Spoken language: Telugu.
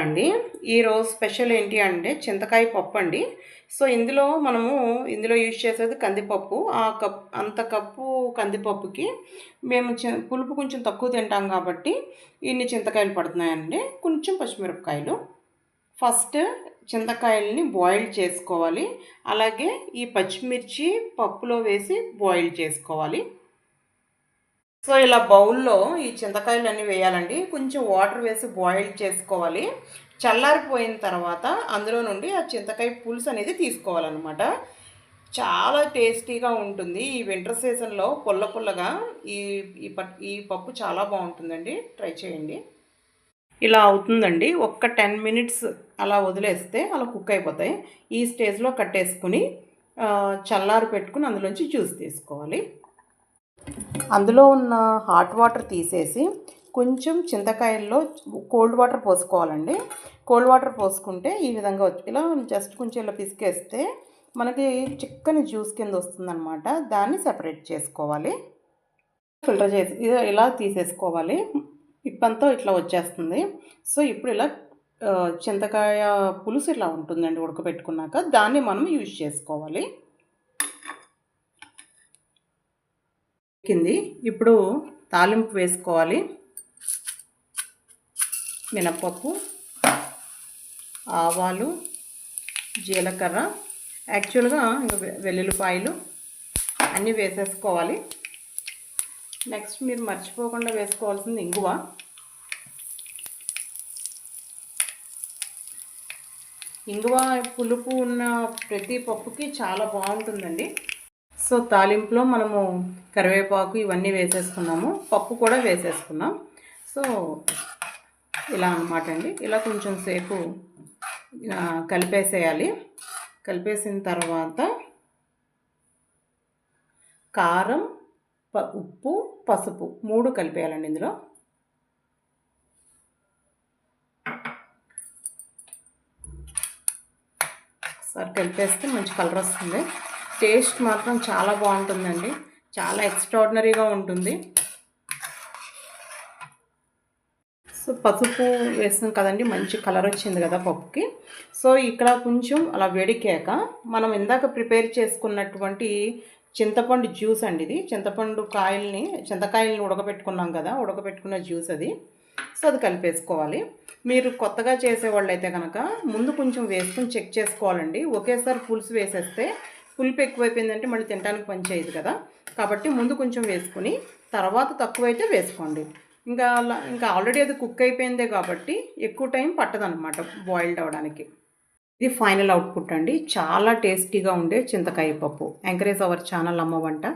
అండి. ఈరోజు స్పెషల్ ఏంటి అంటే చింతకాయ పప్పు అండి. సో ఇందులో మనము ఇందులో యూజ్ చేసేది కందిపప్పు. ఆ కప్ అంత కప్పు కందిపప్పుకి మేము చి పులుపు కొంచెం తక్కువ తింటాం కాబట్టి ఇన్ని చింతకాయలు పడుతున్నాయండి. కొంచెం పచ్చిమిరపకాయలు. ఫస్ట్ చింతకాయలని బాయిల్ చేసుకోవాలి. అలాగే ఈ పచ్చిమిర్చి పప్పులో వేసి బాయిల్ చేసుకోవాలి. సో ఇలా బౌల్లో ఈ చింతకాయలు అన్నీ వేయాలండి. కొంచెం వాటర్ వేసి బాయిల్ చేసుకోవాలి. చల్లారిపోయిన తర్వాత అందులో నుండి ఆ చింతకాయ పులుసు అనేది తీసుకోవాలన్నమాట. చాలా టేస్టీగా ఉంటుంది. ఈ వింటర్ సీజన్లో పుల్ల పుల్లగా ఈ ఈ ఈ పప్పు చాలా బాగుంటుందండి. ట్రై చేయండి. ఇలా అవుతుందండి. ఒక్క టెన్ మినిట్స్ అలా వదిలేస్తే అలా కుక్ అయిపోతాయి. ఈ స్టేజ్లో కట్టేసుకుని చల్లారి పెట్టుకుని అందులోంచి జ్యూస్ తీసుకోవాలి. అందులో ఉన్న హాట్ వాటర్ తీసేసి కొంచెం చింతకాయల్లో కోల్డ్ వాటర్ పోసుకోవాలండి. కోల్డ్ వాటర్ పోసుకుంటే ఈ విధంగా ఇలా జస్ట్ కొంచెం ఇలా పిసికేస్తే మనకి చిక్కని జ్యూస్ కింద వస్తుందన్నమాట. దాన్ని సెపరేట్ చేసుకోవాలి. ఫిల్టర్ చేసి ఇలా తీసేసుకోవాలి. ఇప్పంతా ఇట్లా వచ్చేస్తుంది. సో ఇప్పుడు ఇలా చింతకాయ పులుసు ఇట్లా ఉంటుందండి ఉడకబెట్టుకున్నాక. దాన్ని మనం యూజ్ చేసుకోవాలి. కింది. ఇప్పుడు తాలింపు వేసుకోవాలి. మినప్పప్పు ఆవాలు జీలకర్ర. యాక్చువల్గా వెల్లుల్లిపాయలు అన్నీ వేసేసుకోవాలి. నెక్స్ట్ మీరు మర్చిపోకుండా వేసుకోవాల్సింది ఇంగువ. ఇంగువ పులుపు ఉన్న ప్రతి పప్పుకి చాలా బాగుంటుందండి. సో తాలింపులో మనము కరివేపాకు ఇవన్నీ వేసేసుకున్నాము. పప్పు కూడా వేసేసుకున్నాం. సో ఇలా అనమాట అండి. ఇలా కొంచెం సేపు కలిపేసేయాలి. కలిపేసిన తర్వాత కారం ఉప్పు పసుపు మూడు కలిపేయాలండి ఇందులో. ఒకసారి కలిపేస్తే మంచి కలర్ వస్తుంది. టేస్ట్ మాత్రం చాలా బాగుంటుందండి. చాలా ఎక్స్ట్రాడినరీగా ఉంటుంది. సో పసుపు వేసాం కదండి మంచి కలర్ వచ్చింది కదా పప్పుకి. సో ఇక్కడ కొంచెం అలా వేడికాక మనం ఇందాక ప్రిపేర్ చేసుకున్నటువంటి చింతపండు జ్యూస్ అండి ఇది. చింతపండు కాయల్ని చింతకాయల్ని ఉడకబెట్టుకున్నాం కదా ఉడకబెట్టుకున్న జ్యూస్ అది. సో అది కలిపేసుకోవాలి. మీరు కొత్తగా చేసేవాళ్ళు అయితే కనుక ముందు కొంచెం వేసుకుని చెక్ చేసుకోవాలండి. ఒకేసారి పులుసు వేసేస్తే పులుపు ఎక్కువైపోయిందంటే మళ్ళీ తినడానికి పనిచేయదు కదా. కాబట్టి ముందు కొంచెం వేసుకుని తర్వాత తక్కువైతే వేసుకోండి. ఇంకా ఇంకా ఆల్రెడీ అది కుక్ అయిపోయిందే కాబట్టి ఎక్కువ టైం పట్టదనమాట బాయిల్డ్ అవ్వడానికి ఇది ఫైనల్ అవుట్పుట్ అండి. చాలా టేస్టీగా ఉండే చింతకాయ పప్పు. ఎంకరేజ్ అవర్ ఛానల్ అమ్మ వంట.